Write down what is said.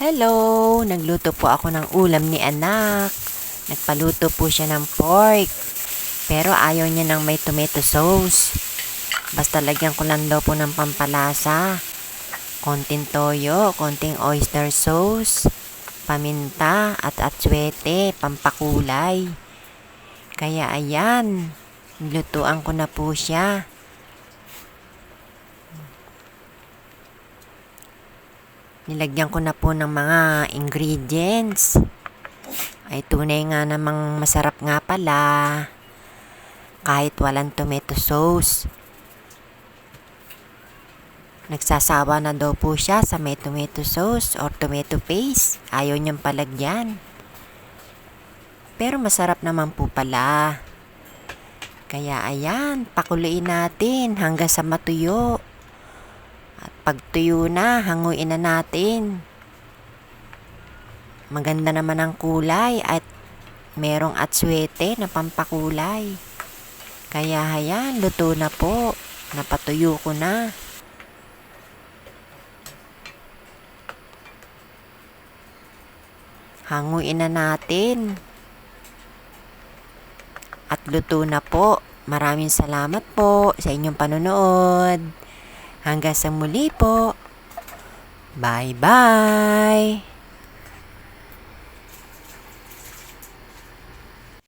Hello! Nagluto po ako ng ulam ni anak. Nagpaluto po siya ng pork. Pero ayaw niya ng may tomato sauce. Basta lagyan ko lang daw po ng pampalasa. Konting toyo, konting oyster sauce, paminta at atswete, pampakulay. Kaya ayan, lutuan ko na po siya. Nilagyan ko na po ng mga ingredients. Ay tunay nga namang masarap nga pala. Kahit walang tomato sauce. Nagsasawa na daw po siya sa may tomato sauce or tomato paste. Ayaw niyang palagyan. Pero masarap naman po pala. Kaya ayan, pakuluin natin hanggang sa matuyo. At pag tuyo na, hanguin na natin. Maganda naman ang kulay at merong atswete na pampakulay. Kaya ayan, luto na po. Napatuyo ko na. Hanguin na natin. At luto na po. Maraming salamat po sa inyong panonood. Hanggang sa muli po. Bye-bye!